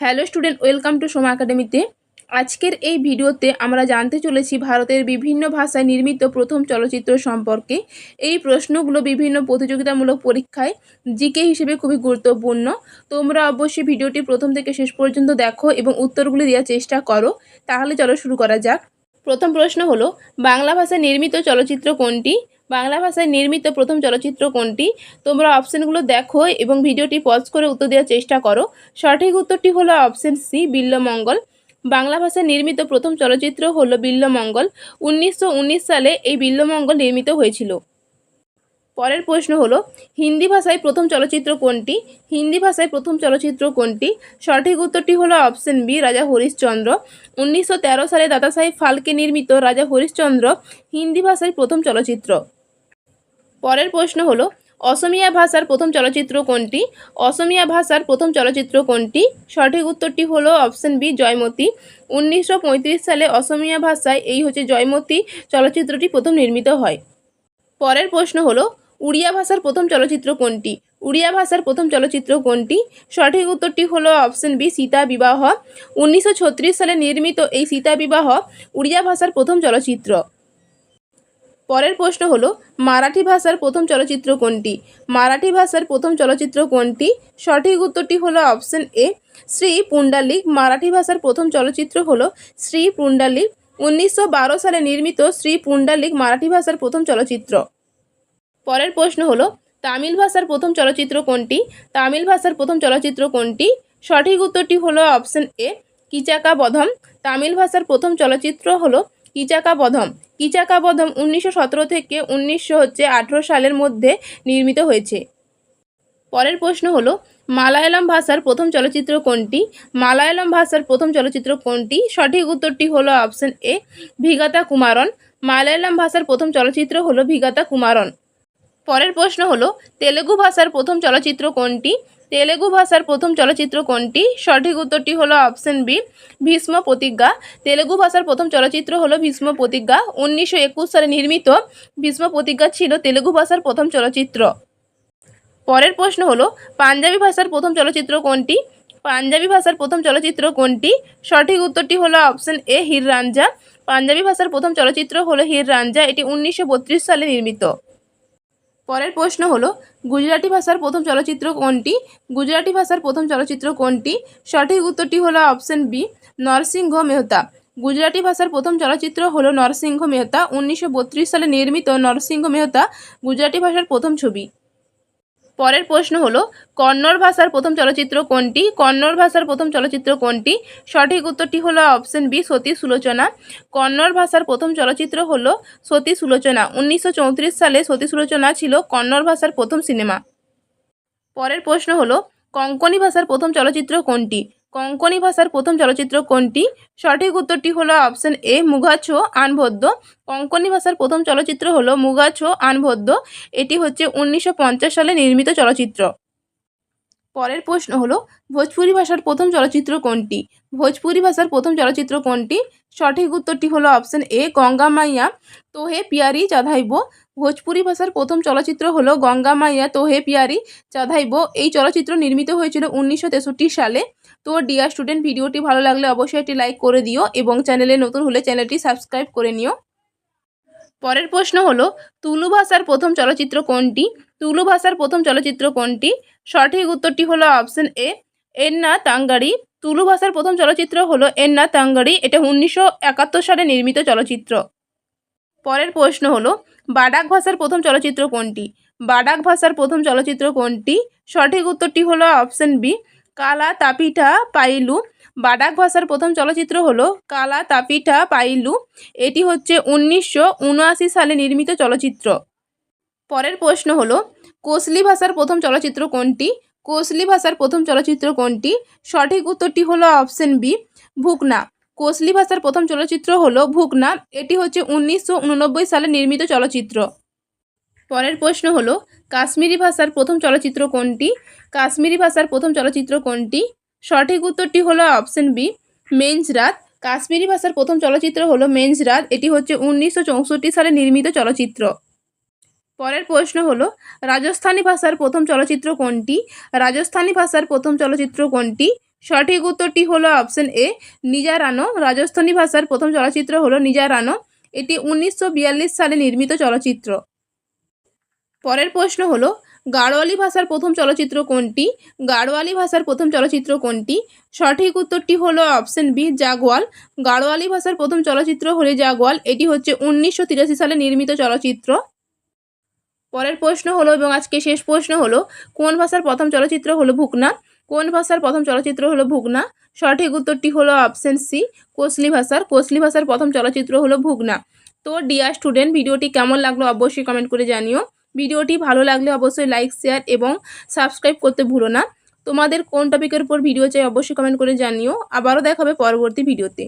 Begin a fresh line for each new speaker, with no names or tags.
Hello student, welcome to Soma একাডেমিতে। আজকের এই ভিডিওতে আমরা জানতে চলেছি ভারতের বিভিন্ন ভাষায় নির্মিত প্রথম চলচ্চিত্র সম্পর্কে। এই প্রশ্নগুলো বিভিন্ন প্রতিযোগিতামূলক পরীক্ষায় জিকে হিসেবে খুবই গুরুত্বপূর্ণ। তোমরা অবশ্যই ভিডিওটি প্রথম থেকে শেষ পর্যন্ত দেখো এবং উত্তরগুলি দেওয়ার চেষ্টা করো। তাহলে চলো শুরু করা যাক। প্রথম প্রশ্ন হলো, বাংলা ভাষায় নির্মিত চলচ্চিত্র কোনটি? বাংলা ভাষায় নির্মিত প্রথম চলচ্চিত্র কোনটি? তোমরা অপশানগুলো দেখো এবং ভিডিওটি পজ করে উত্তর দেওয়ার চেষ্টা করো। সঠিক উত্তরটি হলো অপশন সি বিল্লমঙ্গল। বাংলা ভাষায় নির্মিত প্রথম চলচ্চিত্র হল বিল্লমঙ্গল। উনিশশো উনিশ সালে এই বিল্লমঙ্গল নির্মিত হয়েছিল। পরের প্রশ্ন হলো, হিন্দি ভাষায় প্রথম চলচ্চিত্র কোনটি? হিন্দি ভাষায় প্রথম চলচ্চিত্র কোনটি? সঠিক উত্তরটি হলো অপশন বি রাজা হরিশ্চন্দ্র। উনিশশো সালে দাদাসাহেব ফালকে নির্মিত রাজা হরিশ্চন্দ্র হিন্দি ভাষায় প্রথম চলচ্চিত্র। পরের প্রশ্ন হলো, অসমিয়া ভাষার প্রথম চলচ্চিত্র কোনটি? অসমিয়া ভাষার প্রথম চলচ্চিত্র কোনটি? সঠিক উত্তরটি হলো অপশন বি, জয়মতী। উনিশশো পঁয়ত্রিশ সালে অসমিয়া ভাষায় এই হচ্ছে জয়মতী চলচ্চিত্রটি প্রথম নির্মিত হয়। পরের প্রশ্ন হলো, উড়িয়া ভাষার প্রথম চলচ্চিত্র কোনটি? উড়িয়া ভাষার প্রথম চলচ্চিত্র কোনটি? সঠিক উত্তরটি হলো অপশন বি, সীতা বিবাহ। উনিশশো ছত্রিশ সালে নির্মিত এই সীতা বিবাহ উড়িয়া ভাষার প্রথম চলচ্চিত্র। পরের প্রশ্ন হলো, মারাঠি ভাষার প্রথম চলচ্চিত্র কোনটি? মারাঠি ভাষার প্রথম চলচ্চিত্র কোনটি? সঠিক উত্তরটি হলো অপশন এ, শ্রী পুণ্ডালিক। মারাঠি ভাষার প্রথম চলচ্চিত্র হলো শ্রী পুণ্ডালিক। উনিশশো বারো সালে নির্মিত শ্রী পুণ্ডালিক মারাঠি ভাষার প্রথম চলচ্চিত্র। পরের প্রশ্ন হলো, তামিল ভাষার প্রথম চলচ্চিত্র কোনটি? তামিল ভাষার প্রথম চলচ্চিত্র কোনটি? সঠিক উত্তরটি হলো অপশন এ কিচাকা বধম তামিল ভাষার প্রথম চলচ্চিত্র হলো কিচাকা বধম কিচাকা বধম উনিশশো থেকে উনিশশো হচ্ছে আঠেরো সালের মধ্যে নির্মিত হয়েছে। পরের প্রশ্ন হলো, মালায়ালাম ভাষার প্রথম চলচ্চিত্র কোনটি? মালায়ালাম ভাষার প্রথম চলচ্চিত্র কোনটি? সঠিক উত্তরটি হলো অপশন এ, ভিগাতা কুমারন। মালায়ালাম ভাষার প্রথম চলচ্চিত্র হলো ভিগাতা কুমারন। পরের প্রশ্ন হলো, তেলেগু ভাষার প্রথম চলচ্চিত্র কোনটি? তেলেগু ভাষার প্রথম চলচ্চিত্র কোনটি? সঠিক উত্তরটি হলো অপশন বি, ভীষ্ম প্রতিজ্ঞা। তেলেগু ভাষার প্রথম চলচ্চিত্র হলো ভীষ্ম প্রতিজ্ঞা। উনিশশো একুশ সালে নির্মিত ভীষ্ম প্রতিজ্ঞা ছিল তেলেগু ভাষার প্রথম চলচ্চিত্র। পরের প্রশ্ন হলো, পাঞ্জাবি ভাষার প্রথম চলচ্চিত্র কোনটি? পাঞ্জাবি ভাষার প্রথম চলচ্চিত্র কোনটি? সঠিক উত্তরটি হলো অপশন এ, হির রাঞ্জা। পাঞ্জাবি ভাষার প্রথম চলচ্চিত্র হলো হির রাঞ্জা। এটি উনিশশো বত্রিশ সালে নির্মিত। পরের প্রশ্ন হলো, গুজরাটি ভাষার প্রথম চলচ্চিত্র কোনটি? গুজরাটি ভাষার প্রথম চলচ্চিত্র কোনটি? সঠিক উত্তরটি হলো অপশন বি, নরসিংহ মেহতা। গুজরাটি ভাষার প্রথম চলচ্চিত্র হলো নরসিংহ মেহতা। উনিশশো বত্রিশ সালে নির্মিত নরসিংহ মেহতা গুজরাটি ভাষার প্রথম ছবি। পরের প্রশ্ন হলো, কন্নড় ভাষার প্রথম চলচ্চিত্র কোনটি? কন্নড় ভাষার প্রথম চলচ্চিত্র কোনটি? সঠিক উত্তরটি হলো অপশন বি সতী সুলোচনা। কন্নড় ভাষার প্রথম চলচ্চিত্র হলো সতী সুলোচনা। উনিশশো চৌত্রিশ সালে সতী সুলোচনা ছিল কন্নড় ভাষার প্রথম সিনেমা। পরের প্রশ্ন হলো কঙ্কনি ভাষার প্রথম চলচ্চিত্র কোনটি? কঙ্কনি ভাষার প্রথম চলচ্চিত্র কোনটি? সঠিক উত্তরটি হলো অপশন এ মুগাছো আনভদ্য কঙ্কনি ভাষার প্রথম চলচ্চিত্র হলো মুগাছো আনভদ্য এটি হচ্ছে উনিশশো পঞ্চাশ সালে নির্মিত চলচ্চিত্র। পরের প্রশ্ন হলো, ভোজপুরি ভাষার প্রথম চলচ্চিত্র কোনটি? ভোজপুরি ভাষার প্রথম চলচ্চিত্র কোনটি? সঠিক উত্তরটি হলো অপশন এ, গঙ্গা মাইয়া, তোহে পিয়ারি চাঁধাইব ভোজপুরি ভাষার প্রথম চলচ্চিত্র হলো গঙ্গা মাইয়া, তোহে পিয়ারি চাঁধাইব এই চলচ্চিত্র নির্মিত হয়েছিল উনিশশো তেষট্টি সালে। তো ডিয়ার স্টুডেন্ট ভিডিওটি ভালো লাগলে অবশ্যই একটি লাইক করে দিও এবং চ্যানেলে নতুন হলে চ্যানেলটি সাবস্ক্রাইব করে নিও। পরের প্রশ্ন হলো, তুলু ভাষার প্রথম চলচ্চিত্র কোনটি? তুলু ভাষার প্রথম চলচ্চিত্র কোনটি? সঠিক উত্তরটি হলো অপশন এ এন্না তাঙ্গারি তুলু ভাষার প্রথম চলচ্চিত্র হলো এন্না তাঙ্গারি এটা উনিশশো একাত্তর সালে নির্মিত চলচ্চিত্র। পরের প্রশ্ন হলো, বাডাক ভাষার প্রথম চলচ্চিত্র কোনটি? বাডাক ভাষার প্রথম চলচ্চিত্র কোনটি? সঠিক উত্তরটি হলো অপশন বি কালা তাপিঠা পাইলু। বাডাক ভাষার প্রথম চলচ্চিত্র হলো কালা তাপিঠা পাইলু। এটি হচ্ছে উনিশশো উনআশি সালে নির্মিত চলচ্চিত্র। পরের প্রশ্ন হলো, কোসলি ভাষার প্রথম চলচ্চিত্র কোনটি? কোসলি ভাষার প্রথম চলচ্চিত্র কোনটি? সঠিক উত্তরটি হলো অপশন বি, ভুকনা। কোসলি ভাষার প্রথম চলচ্চিত্র হলো ভুকনা। এটি হচ্ছে উনিশশো উননব্বই সালে নির্মিত চলচ্চিত্র। পরের প্রশ্ন হলো, কাশ্মীরি ভাষার প্রথম চলচ্চিত্র কোনটি? কাশ্মীরি ভাষার প্রথম চলচ্চিত্র কোনটি? সঠিক উত্তরটি হলো অপশন বি, মেন্স রাত। কাশ্মীরি ভাষার প্রথম চলচ্চিত্র হলো মেন্স রাত। এটি হচ্ছে উনিশশো চৌষট্টি সালে নির্মিত চলচ্চিত্র। পরের প্রশ্ন হলো, রাজস্থানী ভাষার প্রথম চলচ্চিত্র কোনটি? রাজস্থানী ভাষার প্রথম চলচ্চিত্র কোনটি? সঠিক উত্তরটি হলো অপশন এ নিজারানো রাজস্থানী ভাষার প্রথম চলচ্চিত্র হলো নিজারানো এটি উনিশশো বিয়াল্লিশ সালে নির্মিত চলচ্চিত্র। পরের প্রশ্ন হলো, গাড়োয়ালি ভাষার প্রথম চলচ্চিত্র কোনটি? গাড়োয়ালি ভাষার প্রথম চলচ্চিত্র কোনটি? সঠিক উত্তরটি হলো অপশন বি, জাগওয়াল। গাড়োয়ালি ভাষার প্রথম চলচ্চিত্র হলো জাগওয়াল, এটি হচ্ছে উনিশশো তিরাশি সালে নির্মিত চলচ্চিত্র। পরের প্রশ্ন হলো এবং আজকে শেষ প্রশ্ন হলো, কোন ভাষার প্রথম চলচ্চিত্র হলো ভুকনা? কোন ভাষার প্রথম চলচ্চিত্র হলো ভুগনা সঠিক উত্তরটি হলো অপশন সি, কোসলি ভাষার। কোসলি ভাষার প্রথম চলচ্চিত্র হলো ভুগনা তো, ডিয়ার স্টুডেন্ট, ভিডিওটি কেমন লাগল অবশ্যই কমেন্ট করে জানিও। ভিডিওটি ভালো লাগলে অবশ্যই লাইক শেয়ার এবং সাবস্ক্রাইব করতে ভুলো না। তোমাদের কোন টপিকের উপর ভিডিও চাই অবশ্যই কমেন্ট করে জানিও। আবারও দেখাবে পরবর্তী ভিডিওতে